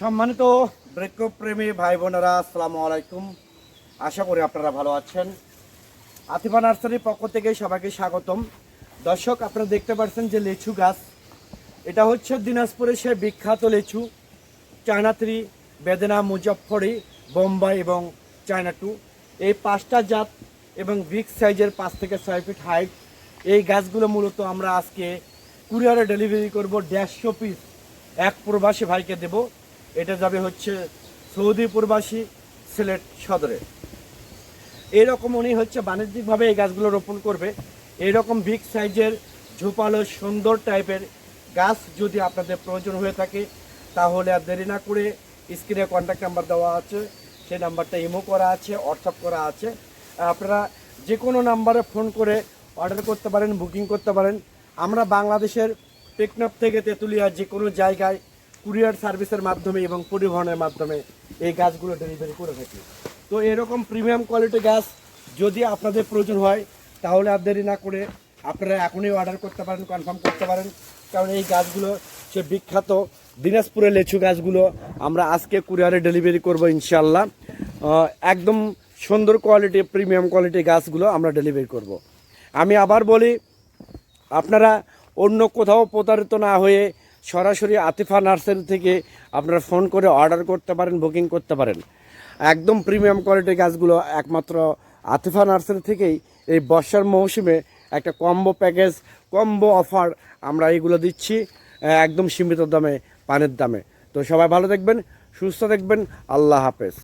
সম্মানিত বৃক্ষপ্রেমী ভাই বোনেরা আসসালামু আলাইকুম। আশা করি আপনারা ভালো আছেন। আতিফা নার্সারির পক্ষ থেকে সবাইকে স্বাগতম। দর্শক, আপনারা দেখতে পাচ্ছেন যে লিচু গাছ, এটা হচ্ছে দিনাজপুরের সে বিখ্যাত লিচু, চায়না থ্রি বেদেনা, মুজফ্ফরি, বোম্বাই এবং চায়না টু। এই পাঁচটা জাত এবং বিগ সাইজের পাঁচ থেকে ছয় ফিট হাইট, এই গাছগুলো মূলত আমরা আজকে কুরিয়ারে ডেলিভারি করব দেড়শো পিস। এক প্রবাসী ভাইকে দেব। এটা যাবে হচ্ছে সৌদি প্রবাসী সিলেট সদরে। এরকম উনি হচ্ছে বাণিজ্যিকভাবে এই গাছগুলো রোপণ করবে। এইরকম বিগ সাইজের ঝোপালো সুন্দর টাইপের গাছ যদি আপনাদের প্রয়োজন হয়ে থাকে, তাহলে আর দেরি না করে স্ক্রিনে কন্ট্যাক্ট নাম্বার দেওয়া আছে, সেই নাম্বারটা ইমো করা আছে হোয়াটসঅ্যাপ করা আছে। আপনারা যে কোনো নাম্বারে ফোন করে অর্ডার করতে পারেন বুকিং করতে পারেন। আমরা বাংলাদেশের টেকনাফ থেকে তেঁতুলিয়া যে কোনো জায়গায় কুরিয়ার সার্ভিসের মাধ্যমে এবং পরিবহনের মাধ্যমে এই গাছগুলো ডেলিভারি করে থাকি। তো এরকম প্রিমিয়াম কোয়ালিটি গাছ যদি আপনাদের প্রয়োজন হয়, তাহলে আর দেরি না করে আপনারা এখনই অর্ডার করতে পারেন, কনফার্ম করতে পারেন। কারণ এই গাছগুলো সে বিখ্যাত দিনাজপুরের লেচু গাছগুলো আমরা আজকে কুরিয়ারে ডেলিভারি করব ইনশাল্লাহ একদম সুন্দর কোয়ালিটি, প্রিমিয়াম কোয়ালিটি গাছগুলো আমরা ডেলিভারি করব। আমি আবার বলি, আপনারা অন্য কোথাও প্রতারিত না হয়ে সরাসরি আতিফা নার্সারি থেকে আপনারা ফোন করে অর্ডার করতে পারেন, বুকিং করতে পারেন। একদম প্রিমিয়াম কোয়ালিটির গাছগুলো একমাত্র আতিফা নার্সারি থেকেই এই বর্ষার মৌসুমে একটা কম্বো প্যাকেজ, কম্বো অফার আমরা এইগুলো দিচ্ছি, একদম সীমিত দামে, পানের দামে। তো সবাই ভালো দেখবেন, সুস্থ দেখবেন, আল্লাহ হাফেজ।